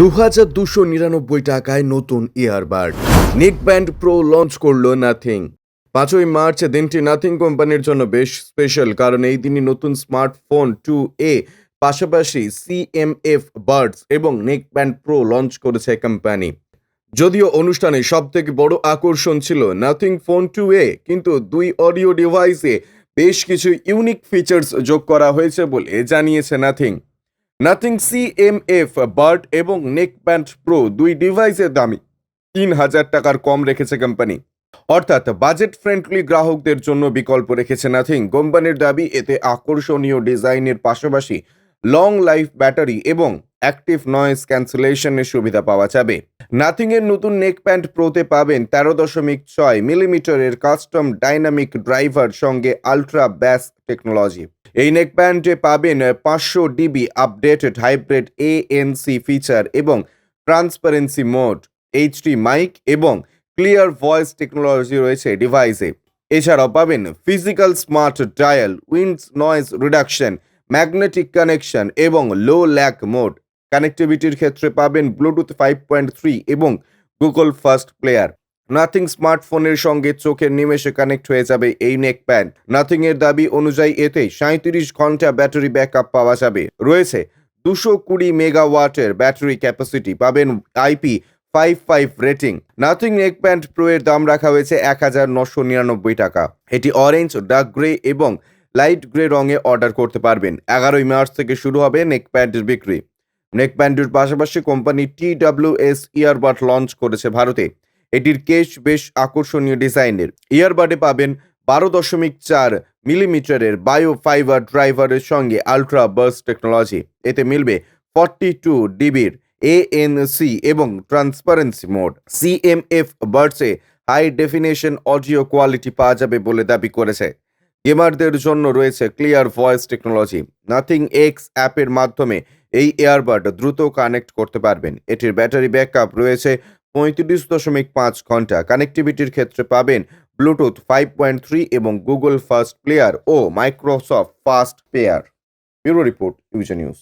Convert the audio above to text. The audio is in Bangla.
দু হাজার দুশো নিরানব্বই টাকায় নতুন earbud neck band pro launch করল নাথিং পাঁচই মার্চ দিনটি নাথিং কোম্পানির জন্য বেশ স্পেশাল কারণ এই দিনই নতুন স্মার্টফোন টু এ পাশাপাশি সিএমএফ বার্ডস এবং নেক ব্যান্ড প্রো লঞ্চ করেছে কোম্পানি যদিও অনুষ্ঠানে সব থেকে বড় আকর্ষণ ছিল নাথিং ফোন টু এ কিন্তু দুই অডিও ডিভাইসে বেশ কিছু ইউনিক ফিচার্স যোগ করা হয়েছে বলে জানিয়েছে নাথিং নাথিং সিএমএফ বার্ড এবং নেক প্যান্ট প্রো দুই ডিভাইসের দামি। তিন হাজার টাকার কম রেখেছে কোম্পানি অর্থাৎ বাজেট ফ্রেন্ডলি গ্রাহকদের জন্য বিকল্প রেখেছে নাথিং কোম্পানির দাবি, এতে আকর্ষণীয় ডিজাইনের পাশাপাশি লং লাইফ ব্যাটারি এবং অ্যাক্টিভ নয়েজ ক্যান্সেলেশনের সুবিধা পাওয়া যাবে। নাথিং এর নতুন নেক প্যান্ট প্রোতে পাবেন তেরো দশমিক ছয় মিলিমিটারের কাস্টম ডাইনামিক ড্রাইভার সঙ্গে আলট্রা ব্যাস টেকনোলজি এই নেক প্যান্টে পাবেন পাঁচশো DB updated hybrid ANC feature এবং ট্রান্সপারেন্সি মোড এইচডি মাইক এবং ক্লিয়ার ভয়েস টেকনোলজি রয়েছে ডিভাইসে এছাড়াও পাবেন physical smart dial winds noise reduction magnetic connection এবং লো ল্যাক মোড কানেক্টিভিটির ক্ষেত্রে পাবেন ব্লুটুথ ফাইভ পয়েন্ট থ্রি এবং গুগল ফার্স্ট প্লেয়ার নাথিং স্মার্টফোনের সঙ্গে চোখের নিমেষে কানেক্ট হয়ে যাবে এই নেক প্যান্ট নাথিং এর দাবি অনুযায়ী এতে সাঁত্রিশ ঘণ্টা ব্যাটারি ব্যাকআপ পাওয়া যাবে। রয়েছে দুশো কুড়ি মেগাওয়াটের ব্যাটারি ক্যাপাসিটি পাবেন IP five five rating Nothing neck band pro এর দাম রাখা হয়েছে এক হাজার নশো নিরানব্বই টাকা। এটি অরেঞ্জ ডার্ক গ্রে এবং লাইট গ্রে রঙে অর্ডার করতে পারবেন। এগারোই মার্চ থেকে শুরু হবে নেক প্যান্টের বিক্রি। নেক প্যান্টের পাশাপাশি company T W S earbud launch করেছে ভারতে। এটির কেস বেশ আকর্ষণীয় ডিজাইনের। ইয়ারবাডে পাবেন বারো দশমিক চার মিলিমিটারের বায়ো ফাইবার ড্রাইভারের সঙ্গে আলট্রা বাস টেকনোলজি। এতে মিলবে ফর্টি টু ডিবির এএনসি এবং ট্রান্সপারেন্সি মোড। সিএমএফ বার্ডসে হাই ডেফিনেশন অডিও কোয়ালিটি পাওয়া যাবে বলে দাবি করেছে। গেমারদের জন্য রয়েছে clear voice technology. Nothing X অ্যাপের মাধ্যমে এই এয়ারবাড দ্রুত কানেক্ট করতে পারবেন। এটির ব্যাটারি ব্যাকআপ রয়েছে পঁয়ত্রিশ দশমিক পাঁচ ঘণ্টা কানেক্টিভিটির ক্ষেত্রে পাবেন ব্লুটুথ ফাইভ পয়েন্ট থ্রি এবং গুগল ফার্স্ট প্লেয়ার ও Microsoft fast pair bureau report ইউজে news